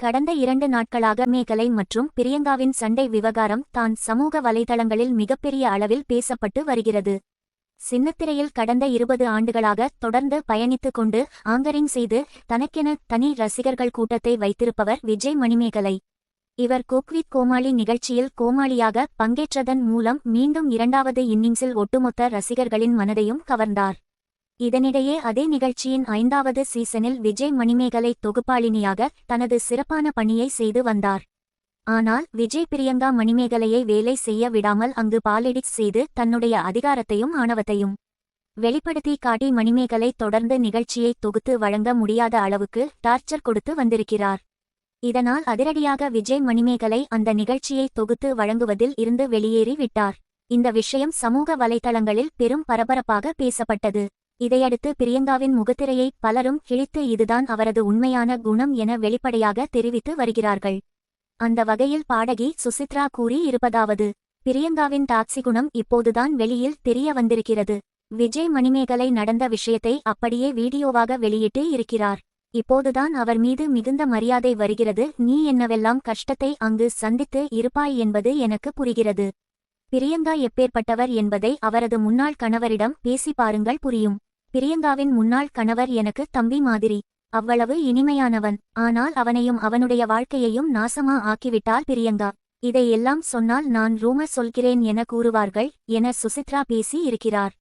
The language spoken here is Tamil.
கடந்த இரண்டு நாட்களாக மேகலை மற்றும் பிரியங்காவின் சண்டை விவகாரம் தான் சமூக வலைதளங்களில் மிகப்பெரிய அளவில் பேசப்பட்டு வருகிறது. சின்னத்திரையில் கடந்த இருபது ஆண்டுகளாக தொடர்ந்து பயணித்துக் கொண்டு ஆங்கரிங் செய்து தனக்கென தனி ரசிகர்கள் கூட்டத்தை வைத்திருப்பவர் விஜய் மணிமேகலை. இவர் குக்வித் கோமாளி நிகழ்ச்சியில் கோமாளியாக பங்கேற்றதன் மூலம் மீண்டும் இரண்டாவது இன்னிங்ஸில் ஒட்டுமொத்த ரசிகர்களின் மனதையும் கவர்ந்தார். இதனிடையே அதே நிகழ்ச்சியின் ஐந்தாவது சீசனில் விஜய் மணிமேகலை தொகுப்பாளினியாக தனது சிறப்பான பணியை செய்து வந்தார். ஆனால் விஜய் பிரியங்கா மணிமேகலையை வேலை செய்ய விடாமல் அங்கு பாலிடிக்ஸ் செய்து தன்னுடைய அதிகாரத்தையும் ஆணவத்தையும் வெளிப்படுத்தி காட்டி மணிமேகலை தொடர்ந்து நிகழ்ச்சியை தொகுத்து வழங்க முடியாத அளவுக்கு டார்ச்சர் கொடுத்து வந்திருக்கிறார். இதனால் அதிரடியாக விஜய் மணிமேகலை அந்த நிகழ்ச்சியை தொகுத்து வழங்குவதில் இருந்து வெளியேறி விட்டார் இந்த விஷயம் சமூக வலைதளங்களில் பெரும் பரபரப்பாக பேசப்பட்டது. இதையடுத்து பிரியங்காவின் முகத்திரையை பலரும் கிழித்து இதுதான் அவரது உண்மையான குணம் என வெளிப்படையாக தெரிவித்து வருகிறார்கள். அந்த வகையில் பாடகி சுசித்ரா கூறி இருப்பதாவது பிரியங்காவின் டாக்ஸி குணம் இப்போதுதான் வெளியில் தெரிய வந்திருக்கிறது. விஜய் மணிமேகலை நடந்த விஷயத்தை அப்படியே வீடியோவாக வெளியிட்டு இருக்கிறார். இப்போதுதான் அவர் மீது மிகுந்த மரியாதை வருகிறது. நீ என்னவெல்லாம் கஷ்டத்தை அங்கு சந்தித்து இருப்பாய் என்பது எனக்கு புரிகிறது. பிரியங்கா எப்பேற்பட்டவர் என்பதை அவரது முன்னாள் கணவரிடம் பேசி பாருங்கள் புரியும். பிரியங்காவின் முன்னாள் கணவர் எனக்கு தம்பி மாதிரி. அவ்வளவு இனிமையானவன். ஆனால் அவனையும் அவனுடைய வாழ்க்கையையும் நாசமா ஆக்கிவிட்டார் பிரியங்கா. இதை எல்லாம் சொன்னால் நான் ரூம சொல்கிறேன் என கூறுவார்கள் என சுசித்ரா பேசி இருக்கிறார்.